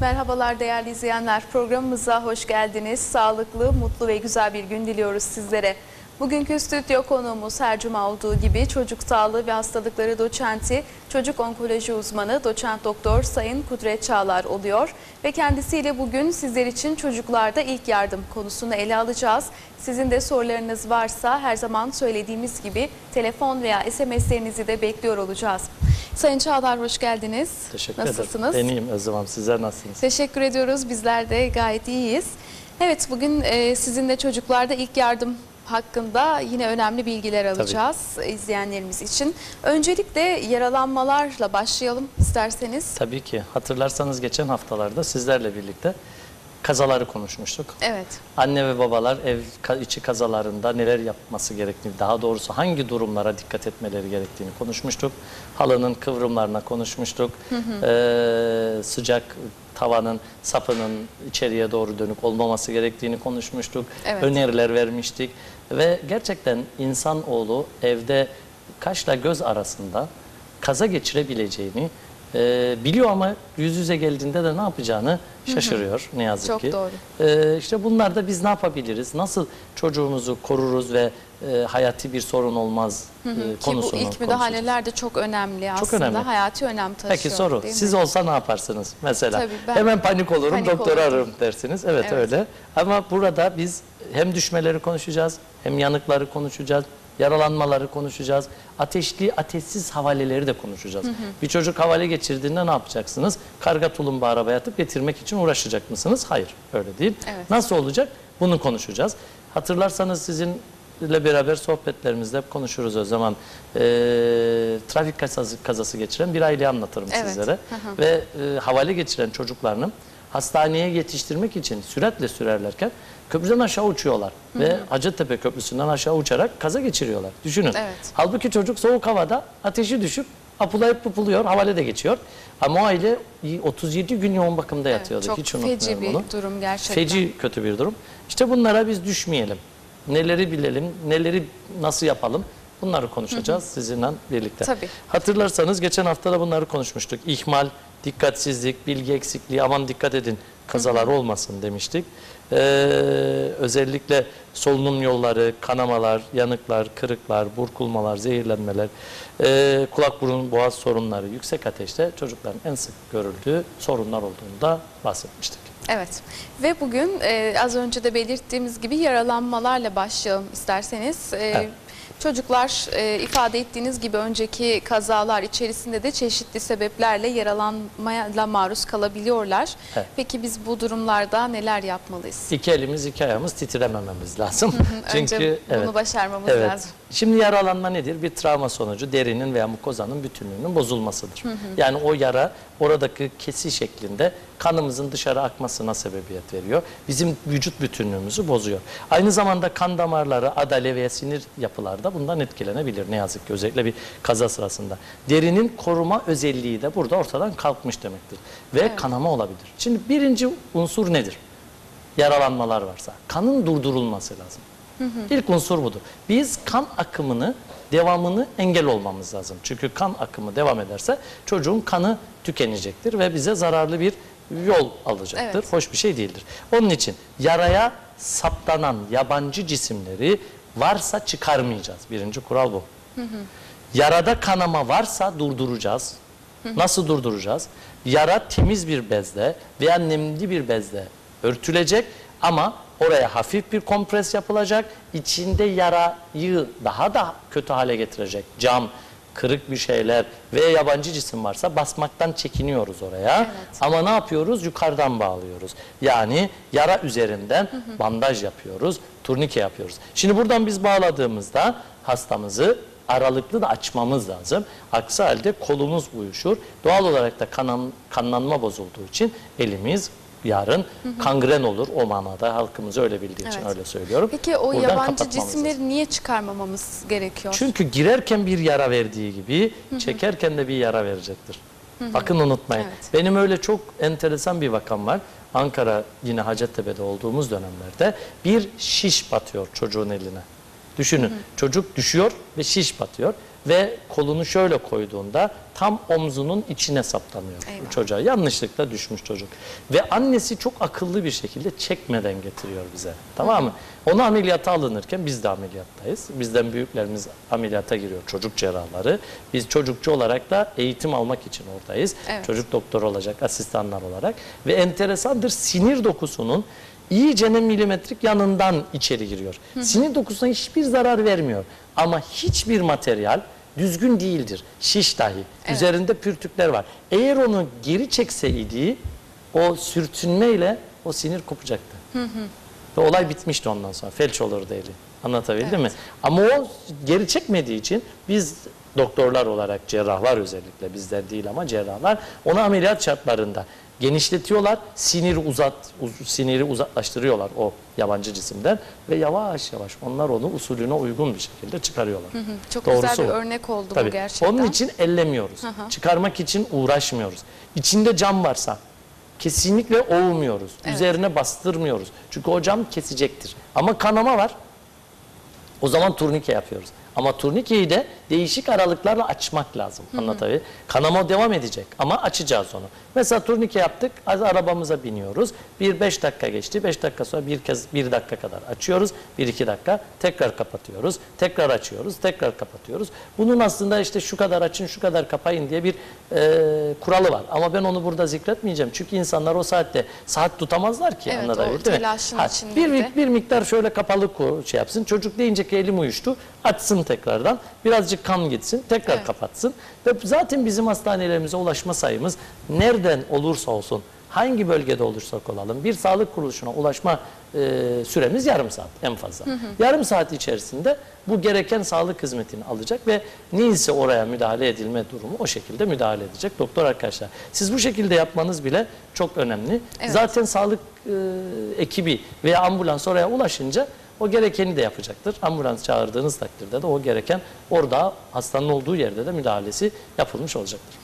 Merhabalar değerli izleyenler. Programımıza hoş geldiniz. Sağlıklı, mutlu ve güzel bir gün diliyoruz sizlere. Bugünkü stüdyo konuğumuz her cuma olduğu gibi çocuk sağlığı ve hastalıkları doçenti, çocuk onkoloji uzmanı doçent doktor Sayın Kudret Çağlar oluyor. Ve kendisiyle bugün sizler için çocuklarda ilk yardım konusunu ele alacağız. Sizin de sorularınız varsa her zaman söylediğimiz gibi telefon veya SMS'lerinizi de bekliyor olacağız. Sayın Çağlar hoş geldiniz. Teşekkür Nasılsınız? ederim. Ben iyiyim Özlem Hanım. Sizler nasılsınız? Teşekkür ediyoruz. Bizler de gayet iyiyiz. Evet bugün e, sizinle çocuklarda ilk yardım hakkında yine önemli bilgiler alacağız izleyenlerimiz için. Öncelikle yaralanmalarla başlayalım isterseniz. Tabii ki. Hatırlarsanız geçen haftalarda sizlerle birlikte kazaları konuşmuştuk. Evet. Anne ve babalar ev içi kazalarında neler yapması gerektiğini, daha doğrusu hangi durumlara dikkat etmeleri gerektiğini konuşmuştuk. Halının kıvrımlarına konuşmuştuk. Ee, sıcak tavanın sapının içeriye doğru dönük olmaması gerektiğini konuşmuştuk. Evet. Öneriler vermiştik. Ve gerçekten insanoğlu evde kaşla göz arasında kaza geçirebileceğini e, biliyor ama yüz yüze geldiğinde de ne yapacağını şaşırıyor ne yazık Çok ki. doğru. Ee, işte bunlarda biz ne yapabiliriz? Nasıl çocuğumuzu koruruz ve e, hayati bir sorun olmaz e, Ki bu konusunu ilk müdahaleler de çok önemli aslında. önemli. Hayati önem taşıyor. Peki soru, siz olsa ne yaparsınız mesela? Tabii ben- Hemen panik olurum, Panik doktoru olurdum. ararım dersiniz. Evet, Evet. öyle. Ama burada biz hem düşmeleri konuşacağız, hem yanıkları konuşacağız, yaralanmaları konuşacağız. Ateşli, ateşsiz havaleleri de konuşacağız. Bir çocuk havale geçirdiğinde ne yapacaksınız? Karga tulumba arabaya atıp getirmek için uğraşacak mısınız? Hayır, öyle değil. Evet. Nasıl olacak? Bunu konuşacağız. Hatırlarsanız sizinle beraber sohbetlerimizde hep konuşuruz o zaman. Ee, trafik kazası, kazası geçiren bir aileyi anlatırım Evet. sizlere. Hı hı. Ve e, havale geçiren çocuklarını hastaneye yetiştirmek için süratle sürerlerken köprüden aşağı uçuyorlar. Ve Hacettepe Köprüsü'nden aşağı uçarak kaza geçiriyorlar. Düşünün. Evet. Halbuki çocuk soğuk havada ateşi düşüp apulayıp pupuluyor, havale de geçiyor. Ama o aile 37 gün yoğun bakımda Evet, yatıyordu. çok Hiç feci bir bunu. durum gerçekten. Feci kötü bir durum. İşte bunlara biz düşmeyelim. Neleri bilelim, neleri nasıl yapalım bunları konuşacağız sizinle birlikte. Tabii. Hatırlarsanız geçen hafta da bunları konuşmuştuk. İhmal, dikkatsizlik, bilgi eksikliği aman dikkat edin kazalar olmasın demiştik. Ee, özellikle solunum yolları, kanamalar, yanıklar, kırıklar, burkulmalar, zehirlenmeler, ee, kulak burun boğaz sorunları, yüksek ateşte çocukların en sık görüldüğü sorunlar olduğunu da bahsetmiştik. Evet ve bugün e, az önce de belirttiğimiz gibi yaralanmalarla başlayalım isterseniz. E, Evet. Çocuklar e, ifade ettiğiniz gibi önceki kazalar içerisinde de çeşitli sebeplerle yaralanmaya maruz kalabiliyorlar. Evet. Peki biz bu durumlarda neler yapmalıyız? İki elimiz iki ayağımız titremememiz lazım. Önce bunu evet. başarmamız Evet. lazım. Şimdi yaralanma nedir? Bir travma sonucu derinin veya mukozanın bütünlüğünün bozulmasıdır. Yani o yara oradaki kesi şeklinde kanımızın dışarı akmasına sebebiyet veriyor. Bizim vücut bütünlüğümüzü bozuyor. Aynı zamanda kan damarları, adale veya sinir yapıları da bundan etkilenebilir ne yazık ki özellikle bir kaza sırasında. Derinin koruma özelliği de burada ortadan kalkmış demektir. Ve Evet. kanama olabilir. Şimdi birinci unsur nedir? yaralanmalar varsa kanın durdurulması lazım. İlk unsur budur. Biz kan akımını, devamını engel olmamız lazım. Çünkü kan akımı devam ederse çocuğun kanı tükenecektir ve bize zararlı bir yol alacaktır. Evet. Hoş bir şey değildir. Onun için yaraya saptanan yabancı cisimleri varsa çıkarmayacağız. Birinci kural bu. Yarada kanama varsa durduracağız. Nasıl durduracağız? Yara temiz bir bezle veya nemli bir bezle örtülecek ama oraya hafif bir kompres yapılacak. İçinde yarayı daha da kötü hale getirecek cam, kırık bir şeyler ve yabancı cisim varsa basmaktan çekiniyoruz oraya. Evet. Ama ne yapıyoruz? Yukarıdan bağlıyoruz. Yani yara üzerinden bandaj yapıyoruz, turnike yapıyoruz. Şimdi buradan biz bağladığımızda hastamızı aralıklı da açmamız lazım. Aksi halde kolumuz uyuşur. Doğal olarak da kanan, kanlanma bozulduğu için elimiz yarın kangren olur. O manada halkımız öyle bildiği için Evet. öyle söylüyorum. Peki o Buradan yabancı cisimleri lazım. niye çıkarmamamız gerekiyor? Çünkü girerken bir yara verdiği gibi çekerken de bir yara verecektir. Bakın unutmayın. Evet. Benim öyle çok enteresan bir vakam var. Ankara yine Hacettepe'de olduğumuz dönemlerde bir şiş batıyor çocuğun eline. Düşünün çocuk düşüyor ve şiş batıyor. Ve kolunu şöyle koyduğunda tam omzunun içine saplanıyor Eyvah. çocuğa. Yanlışlıkla düşmüş çocuk. Ve annesi çok akıllı bir şekilde çekmeden getiriyor bize. Tamam mı? Onu ameliyata alınırken biz de ameliyattayız. Bizden büyüklerimiz ameliyata giriyor çocuk cerrahları. Biz çocukçu olarak da eğitim almak için oradayız. Evet. Çocuk doktor olacak, asistanlar olarak. Ve enteresandır sinir dokusunun iyicene milimetrik yanından içeri giriyor. Sinir dokusuna hiçbir zarar vermiyor. Ama hiçbir materyal düzgün değildir. Şiş dahi. Evet. Üzerinde pürtükler var. Eğer onu geri çekseydi o sürtünmeyle o sinir kopacaktı. Ve olay bitmişti ondan sonra. Felç olurdu eli. Anlatabildim mi? Ama o geri çekmediği için biz doktorlar olarak cerrahlar özellikle bizler değil ama cerrahlar onu ameliyat şartlarında genişletiyorlar. Sinir uzat uz- siniri uzaklaştırıyorlar o yabancı cisimden ve yavaş yavaş onlar onu usulüne uygun bir şekilde çıkarıyorlar. Çok Doğrusu güzel bir o. örnek oldu bu Tabii. gerçekten. Onun için ellemiyoruz. Çıkarmak için uğraşmıyoruz. İçinde cam varsa kesinlikle ovmuyoruz. Evet. Üzerine bastırmıyoruz. Çünkü o cam kesecektir. Ama kanama var. O zaman turnike yapıyoruz. Ama turnikeyi de değişik aralıklarla açmak lazım. Anlatabiliyor Kanama devam edecek ama açacağız onu. Mesela turnike yaptık, az arabamıza biniyoruz. Bir beş dakika geçti. Beş dakika sonra bir kez bir dakika kadar açıyoruz. Bir iki dakika tekrar kapatıyoruz. Tekrar açıyoruz, tekrar kapatıyoruz. Bunun aslında işte şu kadar açın, şu kadar kapayın diye bir e, kuralı var. Ama ben onu burada zikretmeyeceğim. Çünkü insanlar o saatte saat tutamazlar ki. Evet, anlatabildim o mi? telaşın Ha, içinde bir, bir miktar şöyle kapalı ko- şey yapsın. Çocuk deyince ki elim uyuştu. Açsın tekrardan. Birazcık kan gitsin. Tekrar Evet. kapatsın. Ve zaten bizim hastanelerimize ulaşma sayımız nereden olursa olsun hangi bölgede olursak olalım bir sağlık kuruluşuna ulaşma e, süremiz yarım saat en fazla. Yarım saat içerisinde bu gereken sağlık hizmetini alacak ve neyse oraya müdahale edilme durumu o şekilde müdahale edecek doktor arkadaşlar. Siz bu şekilde yapmanız bile çok önemli. Evet. Zaten sağlık e, ekibi veya ambulans oraya ulaşınca o gerekeni de yapacaktır. Ambulans çağırdığınız takdirde de o gereken orada hastanın olduğu yerde de müdahalesi yapılmış olacaktır.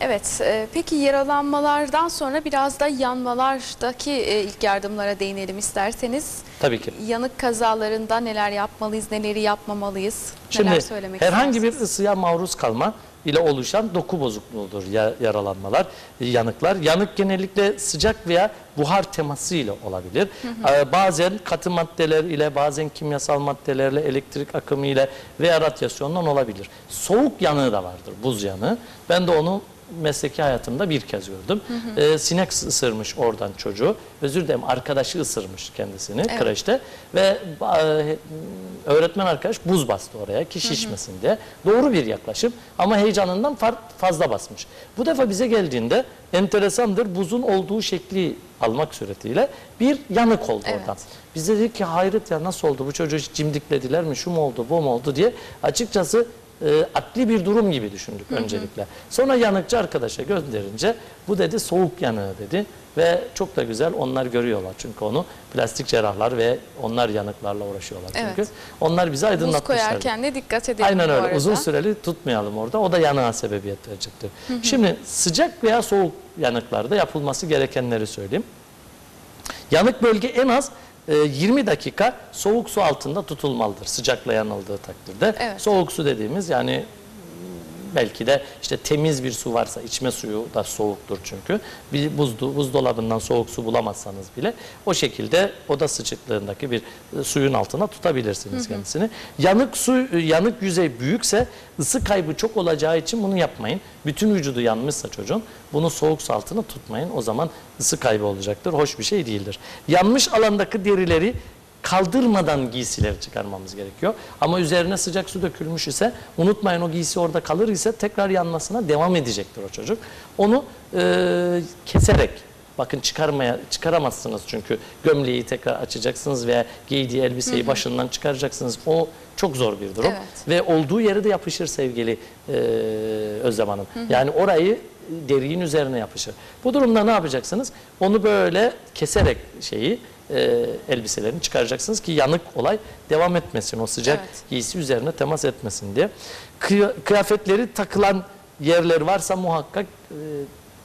Evet, e, peki yaralanmalardan sonra biraz da yanmalardaki e, ilk yardımlara değinelim isterseniz. Tabii ki. Yanık kazalarında neler yapmalıyız, neleri yapmamalıyız? neler Şimdi söylemek herhangi bir ısıya maruz kalma ile oluşan doku bozukluğudur ya- yaralanmalar, yanıklar. Yanık genellikle sıcak veya buhar teması ile olabilir. Ee, bazen katı maddeler ile, bazen kimyasal maddelerle, elektrik akımı ile veya radyasyondan olabilir. Soğuk yanığı da vardır, buz yanığı. Ben de onu mesleki hayatımda bir kez gördüm. Ee, sinek ısırmış oradan çocuğu. Özür dilerim arkadaşı ısırmış kendisini Evet. kreşte ve e, öğretmen arkadaş buz bastı oraya ki şişmesin diye. Doğru bir yaklaşım ama heyecanından fazla basmış. Bu defa bize geldiğinde enteresandır buzun olduğu şekli almak suretiyle bir yanık oldu Evet. oradan. Biz de dedik ki hayret ya nasıl oldu bu çocuğu cimdiklediler mi şu mu oldu bu mu oldu diye açıkçası e, akli bir durum gibi düşündük öncelikle. Sonra yanıkçı arkadaşa gönderince bu dedi soğuk yanığı dedi ve çok da güzel onlar görüyorlar çünkü onu plastik cerrahlar ve onlar yanıklarla uğraşıyorlar çünkü. Evet. Onlar bizi Buz aydınlatmışlar. koyarken de dikkat edelim Aynen öyle. arada. Uzun süreli tutmayalım orada. O da yanığa sebebiyet verecektir. Şimdi sıcak veya soğuk yanıklarda yapılması gerekenleri söyleyeyim. Yanık bölge en az 20 dakika soğuk su altında tutulmalıdır sıcakla yanıldığı takdirde. Evet. Soğuk su dediğimiz yani belki de işte temiz bir su varsa içme suyu da soğuktur çünkü. Bir buzdu, buzdolabından soğuk su bulamazsanız bile o şekilde oda sıcaklığındaki bir e, suyun altına tutabilirsiniz kendisini. Yanık su e, yanık yüzey büyükse ısı kaybı çok olacağı için bunu yapmayın. Bütün vücudu yanmışsa çocuğun bunu soğuk su altına tutmayın. O zaman ısı kaybı olacaktır. Hoş bir şey değildir. Yanmış alandaki derileri kaldırmadan giysileri çıkarmamız gerekiyor. Ama üzerine sıcak su dökülmüş ise unutmayın o giysi orada kalır ise tekrar yanmasına devam edecektir o çocuk. Onu e, keserek bakın çıkarmaya çıkaramazsınız çünkü gömleği tekrar açacaksınız veya giydiği elbiseyi başından çıkaracaksınız. O çok zor bir durum Evet. ve olduğu yere de yapışır sevgili e, Özlem Hanım. Yani orayı deriğin üzerine yapışır. Bu durumda ne yapacaksınız? Onu böyle keserek şeyi e, elbiselerini çıkaracaksınız ki yanık olay devam etmesin. O sıcak Evet. giysi üzerine temas etmesin diye. Kıya- Kıyafetleri takılan yerler varsa muhakkak e,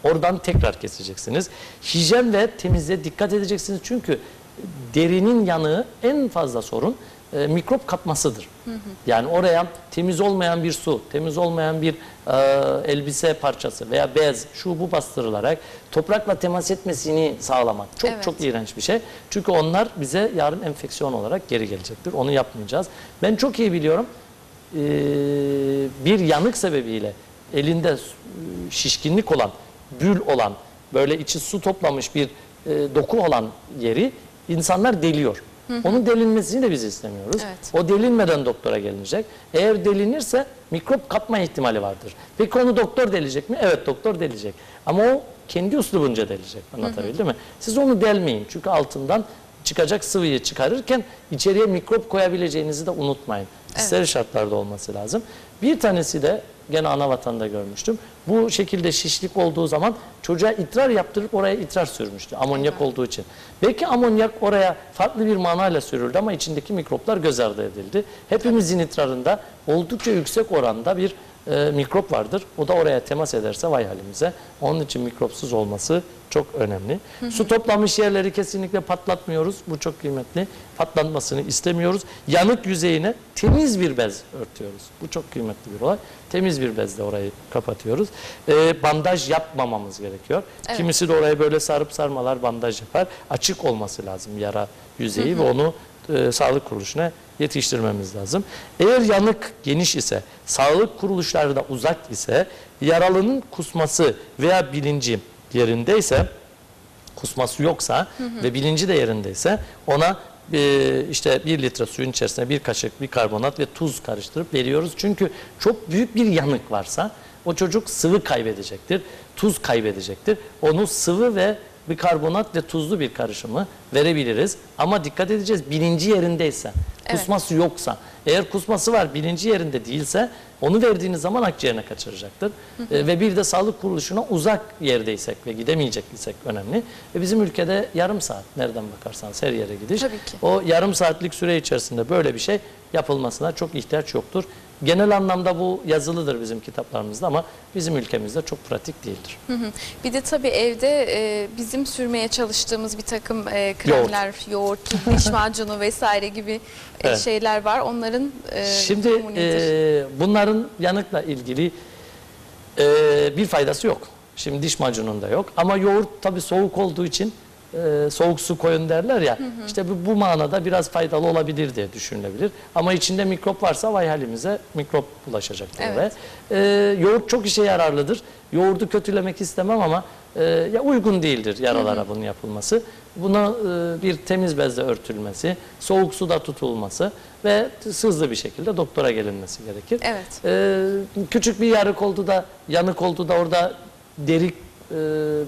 oradan tekrar keseceksiniz. Hijyen ve temizliğe dikkat edeceksiniz çünkü derinin yanığı en fazla sorun e, mikrop kapmasıdır. Yani oraya temiz olmayan bir su, temiz olmayan bir e, elbise parçası veya bez, şu bu bastırılarak toprakla temas etmesini sağlamak çok Evet. çok iğrenç bir şey. Çünkü onlar bize yarın enfeksiyon olarak geri gelecektir. Onu yapmayacağız. Ben çok iyi biliyorum. e, bir yanık sebebiyle elinde e, şişkinlik olan, bül olan, böyle içi su toplamış bir e, doku olan yeri insanlar deliyor. Onun delinmesini de biz istemiyoruz. Evet. O delinmeden doktora gelinecek. Eğer delinirse mikrop kapma ihtimali vardır. Peki onu doktor delecek mi? Evet doktor delecek. Ama o kendi uslubunca delecek. Anlatabildim mi? Siz onu delmeyin. Çünkü altından çıkacak sıvıyı çıkarırken içeriye mikrop koyabileceğinizi de unutmayın. İster şartlarda olması lazım. Bir tanesi de gene ana vatanda görmüştüm. Bu şekilde şişlik olduğu zaman çocuğa idrar yaptırıp oraya idrar sürmüştü. Amonyak olduğu için. Belki amonyak oraya farklı bir manayla sürüldü ama içindeki mikroplar göz ardı edildi. Hepimizin idrarında oldukça yüksek oranda bir e, mikrop vardır. O da oraya temas ederse vay halimize. Onun için mikropsuz olması çok önemli. Su toplamış yerleri kesinlikle patlatmıyoruz. Bu çok kıymetli. Patlatmasını istemiyoruz. Yanık yüzeyine temiz bir bez örtüyoruz. Bu çok kıymetli bir olay. Temiz bir bezle orayı kapatıyoruz. E, bandaj yapmamamız gerekiyor. Evet. Kimisi de oraya böyle sarıp sarmalar bandaj yapar. Açık olması lazım yara yüzeyi ve onu e, sağlık kuruluşuna yetiştirmemiz lazım. Eğer yanık geniş ise, sağlık kuruluşları da uzak ise, yaralının kusması veya bilinci yerindeyse, kusması yoksa ve bilinci de yerindeyse ona e, işte bir litre suyun içerisine bir kaşık bir karbonat ve tuz karıştırıp veriyoruz. Çünkü çok büyük bir yanık varsa o çocuk sıvı kaybedecektir, tuz kaybedecektir. Onu sıvı ve bir karbonat ve tuzlu bir karışımı verebiliriz. Ama dikkat edeceğiz bilinci yerindeyse, Evet. kusması yoksa, eğer kusması var bilinci yerinde değilse onu verdiğiniz zaman akciğerine kaçıracaktır. E, ve bir de sağlık kuruluşuna uzak yerdeysek ve gidemeyecek isek önemli. Ve bizim ülkede yarım saat nereden bakarsanız her yere gidiş. O yarım saatlik süre içerisinde böyle bir şey yapılmasına çok ihtiyaç yoktur. Genel anlamda bu yazılıdır bizim kitaplarımızda ama bizim ülkemizde çok pratik değildir. Hı hı. Bir de tabii evde e, bizim sürmeye çalıştığımız bir takım e, kremler, yoğurt, diş macunu vesaire gibi e, Evet. şeyler var. Onların e, Şimdi e, bunların yanıkla ilgili e, bir faydası yok. Şimdi diş macununda yok. Ama yoğurt tabii soğuk olduğu için e, soğuk su koyun derler ya. İşte bu, bu manada biraz faydalı olabilir diye düşünülebilir. Ama içinde mikrop varsa vay halimize mikrop bulaşacaktır Evet. E, yoğurt çok işe yararlıdır. Yoğurdu kötülemek istemem ama e, ya uygun değildir yaralara bunun yapılması. Buna e, bir temiz bezle örtülmesi, soğuk suda tutulması ve hızlı bir şekilde doktora gelinmesi gerekir. Evet. E, küçük bir yarık oldu da yanık oldu da orada deri e,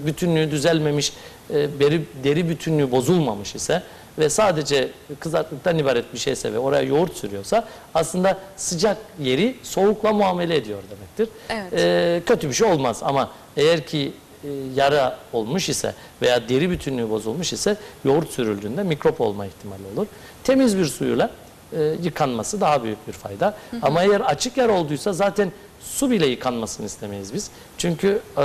bütünlüğü düzelmemiş, deri, deri bütünlüğü bozulmamış ise ve sadece kızartlıktan ibaret bir şeyse ve oraya yoğurt sürüyorsa aslında sıcak yeri soğukla muamele ediyor demektir. Evet. E, kötü bir şey olmaz ama eğer ki e, yara olmuş ise veya deri bütünlüğü bozulmuş ise yoğurt sürüldüğünde mikrop olma ihtimali olur. Temiz bir suyla e, yıkanması daha büyük bir fayda. Ama eğer açık yara olduysa zaten su bile yıkanmasını istemeyiz biz. Çünkü e,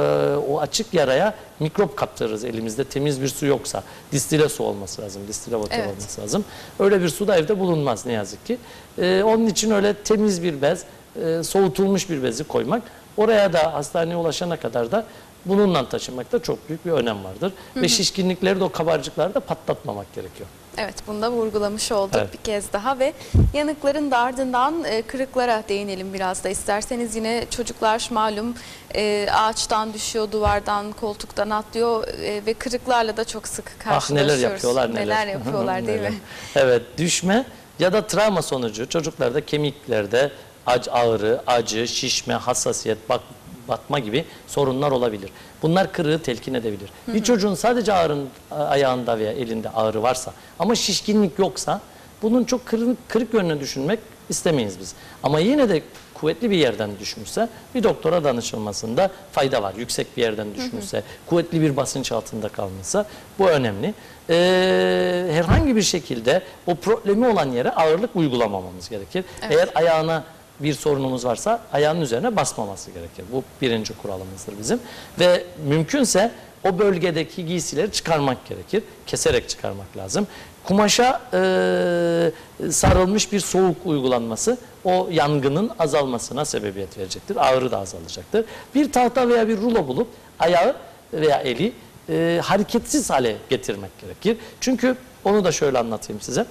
o açık yaraya mikrop kaptırırız elimizde temiz bir su yoksa. Distile su olması lazım, distile water Evet. olması lazım. Öyle bir su da evde bulunmaz ne yazık ki. E, onun için öyle temiz bir bez, e, soğutulmuş bir bezi koymak, oraya da hastaneye ulaşana kadar da bununla taşımakta çok büyük bir önem vardır. Ve şişkinlikleri de o kabarcıkları da patlatmamak gerekiyor. Evet, bunu da vurgulamış olduk Evet. bir kez daha ve yanıkların da ardından e, kırıklara değinelim biraz da isterseniz yine çocuklar malum e, ağaçtan düşüyor, duvardan, koltuktan atlıyor e, ve kırıklarla da çok sık Ah karşılaşıyoruz. neler yapıyorlar neler. Neler yapıyorlar değil Neler. mi? Evet düşme ya da travma sonucu çocuklarda kemiklerde ac ağrı, acı, şişme, hassasiyet, bak, batma gibi sorunlar olabilir. Bunlar kırığı telkin edebilir. Bir çocuğun sadece ağrın, ayağında veya elinde ağrı varsa ama şişkinlik yoksa bunun çok kırık, kırık yönünü düşünmek istemeyiz biz. Ama yine de kuvvetli bir yerden düşmüşse bir doktora danışılmasında fayda var. Yüksek bir yerden düşmüşse, kuvvetli bir basınç altında kalmışsa bu önemli. Ee, herhangi bir şekilde o problemi olan yere ağırlık uygulamamamız gerekir. Evet. Eğer ayağına bir sorunumuz varsa ayağının üzerine basmaması gerekir. Bu birinci kuralımızdır bizim. Ve mümkünse o bölgedeki giysileri çıkarmak gerekir. Keserek çıkarmak lazım. Kumaşa e, sarılmış bir soğuk uygulanması o yangının azalmasına sebebiyet verecektir. Ağrı da azalacaktır. Bir tahta veya bir rulo bulup ayağı veya eli e, hareketsiz hale getirmek gerekir. Çünkü onu da şöyle anlatayım size.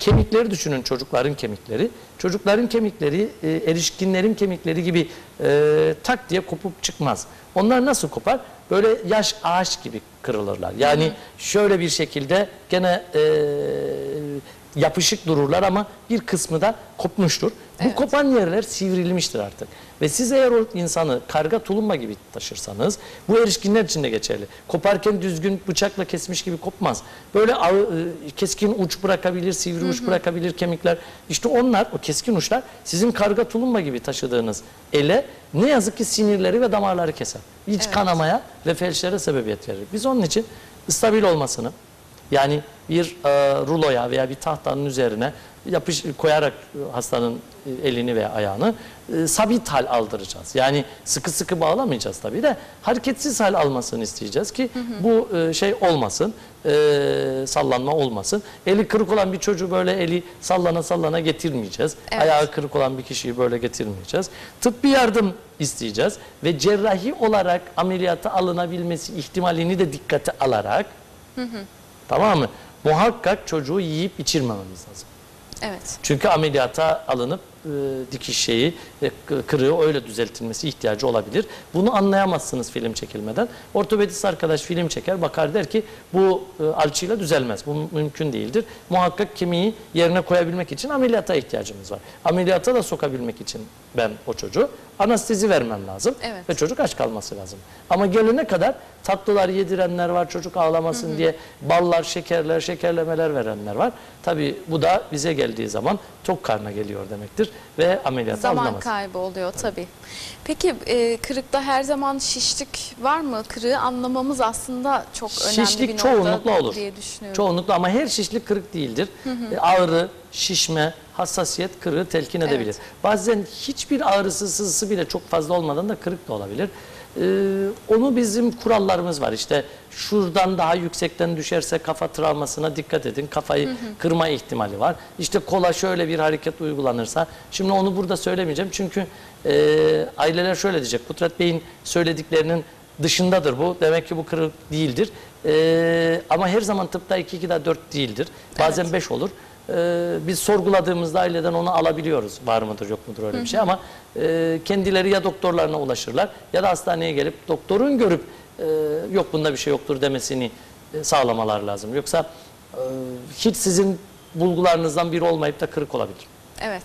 Kemikleri düşünün çocukların kemikleri. Çocukların kemikleri e, erişkinlerin kemikleri gibi e, tak diye kopup çıkmaz. Onlar nasıl kopar? Böyle yaş ağaç gibi kırılırlar. Yani şöyle bir şekilde gene e, yapışık dururlar ama bir kısmı da kopmuştur. Bu Evet. kopan yerler sivrilmiştir artık. Ve siz eğer o insanı karga tulumba gibi taşırsanız bu erişkinler için de geçerli. Koparken düzgün bıçakla kesmiş gibi kopmaz. Böyle e, keskin uç bırakabilir, sivri uç bırakabilir kemikler. İşte onlar o keskin uçlar sizin karga tulumba gibi taşıdığınız ele ne yazık ki sinirleri ve damarları keser. İç Evet. kanamaya ve felçlere sebebiyet verir. Biz onun için stabil olmasını yani bir e, ruloya veya bir tahtanın üzerine yapış koyarak hastanın e, elini veya ayağını e, sabit hal aldıracağız. Yani sıkı sıkı bağlamayacağız tabii de hareketsiz hal almasını isteyeceğiz ki bu e, şey olmasın, e, sallanma olmasın. Eli kırık olan bir çocuğu böyle eli sallana sallana getirmeyeceğiz. Evet. Ayağı kırık olan bir kişiyi böyle getirmeyeceğiz. Tıbbi yardım isteyeceğiz ve cerrahi olarak ameliyata alınabilmesi ihtimalini de dikkate alarak Tamam mı? Muhakkak çocuğu yiyip içirmememiz lazım. Evet. Çünkü ameliyata alınıp e, dikiş şeyi, e, kırığı öyle düzeltilmesi ihtiyacı olabilir. Bunu anlayamazsınız film çekilmeden. Ortopedist arkadaş film çeker, bakar der ki bu e, alçıyla düzelmez. Bu mümkün değildir. Muhakkak kemiği yerine koyabilmek için ameliyata ihtiyacımız var. Ameliyata da sokabilmek için ben o çocuğu anestezi vermem lazım. Evet. Ve çocuk aç kalması lazım. Ama gelene kadar tatlılar yedirenler var çocuk ağlamasın diye ballar, şekerler, şekerlemeler verenler var. Tabii bu da bize geldiği zaman tok karna geliyor demektir ve ameliyata Zaman alınamaz. kaybı oluyor tabii. Peki e, kırıkta her zaman şişlik var mı? Kırığı anlamamız aslında çok önemli bir Şişlik nokta çoğunlukla olur. diye düşünüyorum. Çoğunlukla ama her şişlik kırık değildir. E, Ağrı, şişme, hassasiyet kırığı telkin edebilir. Evet. Bazen hiçbir ağrısı, sızısı bile çok fazla olmadan da kırık da olabilir. Ee, onu bizim kurallarımız var. İşte şuradan daha yüksekten düşerse kafa travmasına dikkat edin. Kafayı kırma ihtimali var. İşte kola şöyle bir hareket uygulanırsa. Şimdi onu burada söylemeyeceğim. Çünkü e, aileler şöyle diyecek. Kudret Bey'in söylediklerinin dışındadır bu. Demek ki bu kırık değildir. Ee, ama her zaman tıpta 2 2 daha 4 değildir. Bazen 5 olur. Ee, biz sorguladığımızda aileden onu alabiliyoruz. Var mıdır yok mudur öyle bir şey ama e, kendileri ya doktorlarına ulaşırlar ya da hastaneye gelip doktorun görüp e, yok bunda bir şey yoktur demesini e, sağlamalar lazım. Yoksa e, hiç sizin bulgularınızdan biri olmayıp da kırık olabilir. Evet.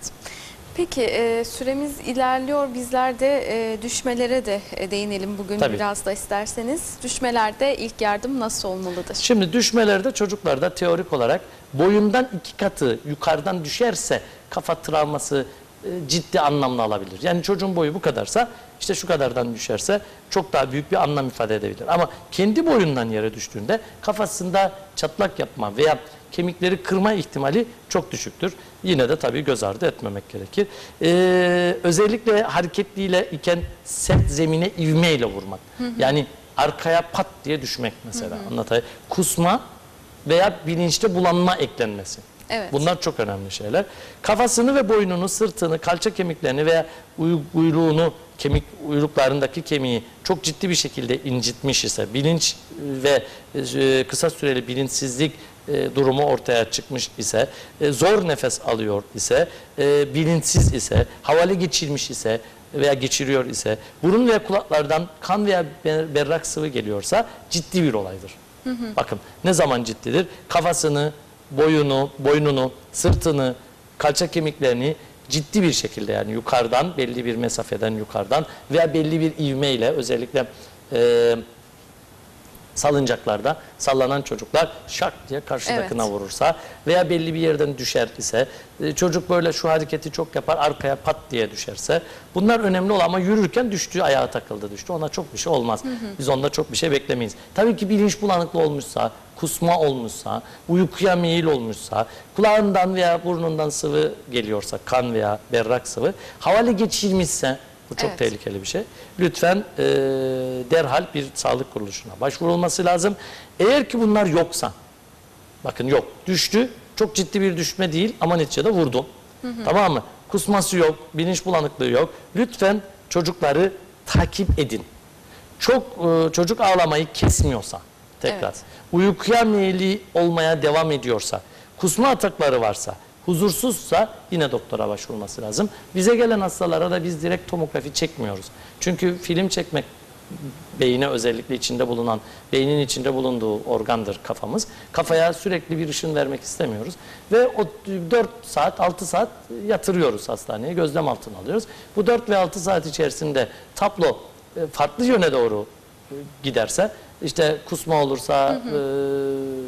Peki e, süremiz ilerliyor. Bizler de e, düşmelere de e, değinelim bugün Tabii. biraz da isterseniz. Düşmelerde ilk yardım nasıl olmalıdır? Şimdi düşmelerde çocuklarda teorik olarak boyundan iki katı yukarıdan düşerse kafa travması ciddi anlamlı alabilir. Yani çocuğun boyu bu kadarsa işte şu kadardan düşerse çok daha büyük bir anlam ifade edebilir. Ama kendi boyundan yere düştüğünde kafasında çatlak yapma veya kemikleri kırma ihtimali çok düşüktür. Yine de tabii göz ardı etmemek gerekir. Ee, özellikle hareketliyle iken sert zemine ivmeyle vurmak. Yani arkaya pat diye düşmek mesela anlatayım. Kusma veya bilinçli bulanma eklenmesi. Evet. Bunlar çok önemli şeyler. Kafasını ve boynunu, sırtını, kalça kemiklerini veya uy- uyruğunu, kemik uyruklarındaki kemiği çok ciddi bir şekilde incitmiş ise, bilinç e, ve e, kısa süreli bilinçsizlik e, durumu ortaya çıkmış ise, e, zor nefes alıyor ise, e, bilinçsiz ise, havale geçirmiş ise veya geçiriyor ise, burun veya kulaklardan kan veya ber- berrak sıvı geliyorsa ciddi bir olaydır. Bakın ne zaman ciddidir? Kafasını, boyunu, boynunu, sırtını, kalça kemiklerini ciddi bir şekilde yani yukarıdan belli bir mesafeden yukarıdan veya belli bir ivmeyle özellikle e, salıncaklarda sallanan çocuklar şak diye karşıdakine Evet. vurursa veya belli bir yerden düşer ise e, çocuk böyle şu hareketi çok yapar arkaya pat diye düşerse bunlar önemli olan ama yürürken düştü ayağa takıldı düştü ona çok bir şey olmaz. Biz onda çok bir şey beklemeyiz. Tabii ki bilinç bulanıklı olmuşsa kusma olmuşsa, uykuya meyil olmuşsa, kulağından veya burnundan sıvı geliyorsa, kan veya berrak sıvı, havale geçirmişse, Bu çok Evet. tehlikeli bir şey. Lütfen e, derhal bir sağlık kuruluşuna başvurulması lazım. Eğer ki bunlar yoksa, bakın yok, düştü, çok ciddi bir düşme değil ama neticede vurdum. Tamam mı? Kusması yok, bilinç bulanıklığı yok. Lütfen çocukları takip edin. Çok e, çocuk ağlamayı kesmiyorsa, tekrar, Evet. uykuya meyilli olmaya devam ediyorsa, kusma atakları varsa, huzursuzsa yine doktora başvurması lazım. Bize gelen hastalara da biz direkt tomografi çekmiyoruz. Çünkü film çekmek beyine özellikle içinde bulunan, beynin içinde bulunduğu organdır kafamız. Kafaya sürekli bir ışın vermek istemiyoruz. Ve o 4 saat, 6 saat yatırıyoruz hastaneye, gözlem altına alıyoruz. Bu 4 ve 6 saat içerisinde tablo e, farklı yöne doğru e, giderse, işte kusma olursa, e,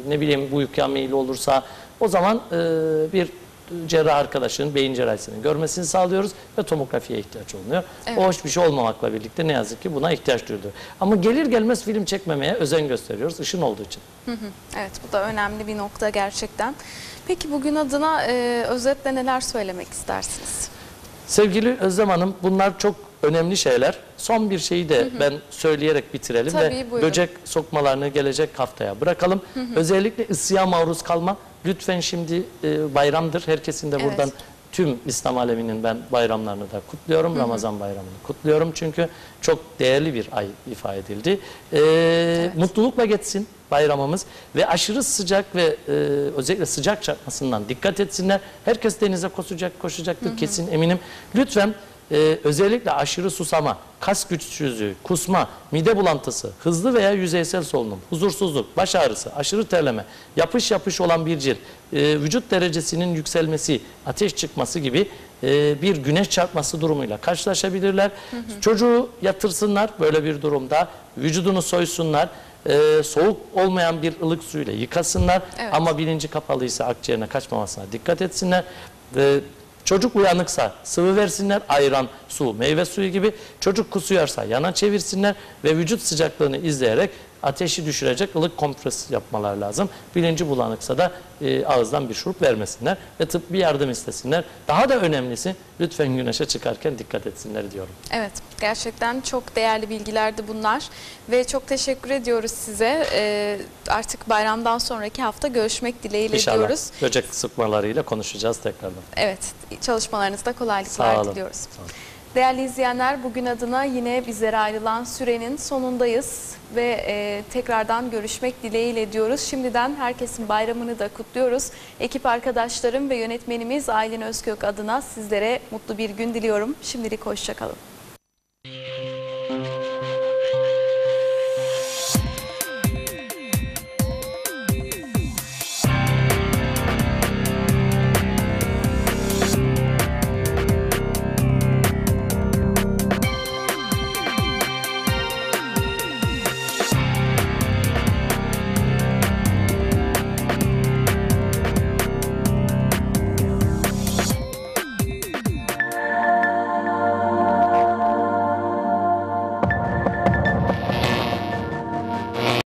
ne bileyim uykuya meyilli olursa, o zaman e, bir cerrah arkadaşın beyin cerrahisinin görmesini sağlıyoruz ve tomografiye ihtiyaç oluyor. Evet. O hoş bir şey olmamakla birlikte ne yazık ki buna ihtiyaç duyuluyor. Ama gelir gelmez film çekmemeye özen gösteriyoruz ışın olduğu için. Evet bu da önemli bir nokta gerçekten. Peki bugün adına e, özetle neler söylemek istersiniz? Sevgili Özlem Hanım bunlar çok önemli şeyler. Son bir şeyi de ben söyleyerek bitirelim Tabii, ve buyurun. böcek sokmalarını gelecek haftaya bırakalım. Özellikle ısıya maruz kalma. Lütfen şimdi e, bayramdır. Herkesin de Evet. buradan tüm İslam aleminin ben bayramlarını da kutluyorum. Ramazan bayramını kutluyorum. Çünkü çok değerli bir ay ifade edildi. E, Mutlulukla geçsin bayramımız ve aşırı sıcak ve e, özellikle sıcak çarpmasından dikkat etsinler. Herkes denize koşacak, koşacaktır kesin eminim. Lütfen e, özellikle aşırı susama, kas güçsüzlüğü, kusma, mide bulantısı, hızlı veya yüzeysel solunum, huzursuzluk, baş ağrısı, aşırı terleme, yapış yapış olan bir cilt, e, vücut derecesinin yükselmesi, ateş çıkması gibi e, bir güneş çarpması durumuyla karşılaşabilirler. Çocuğu yatırsınlar böyle bir durumda, vücudunu soysunlar. e, soğuk olmayan bir ılık suyla yıkasınlar Evet. ama bilinci kapalıysa akciğerine kaçmamasına dikkat etsinler. Ve çocuk uyanıksa sıvı versinler, ayran, su, meyve suyu gibi. Çocuk kusuyorsa yana çevirsinler ve vücut sıcaklığını izleyerek ateşi düşürecek ılık kompres yapmalar lazım. Bilinci bulanıksa da e, ağızdan bir şurup vermesinler ve tıbbi yardım istesinler. Daha da önemlisi lütfen güneşe çıkarken dikkat etsinler diyorum. Evet, gerçekten çok değerli bilgilerdi bunlar ve çok teşekkür ediyoruz size. Ee, artık bayramdan sonraki hafta görüşmek dileğiyle İnşallah diyoruz. böcek sıkmalarıyla konuşacağız tekrardan. Evet, çalışmalarınızda kolaylıklar Sağ olun. diliyoruz. Sağ olun. Değerli izleyenler, bugün adına yine bizlere ayrılan sürenin sonundayız ve e, tekrardan görüşmek dileğiyle diyoruz. Şimdiden herkesin bayramını da kutluyoruz. Ekip arkadaşlarım ve yönetmenimiz Aylin Özkök adına sizlere mutlu bir gün diliyorum. Şimdilik hoşçakalın.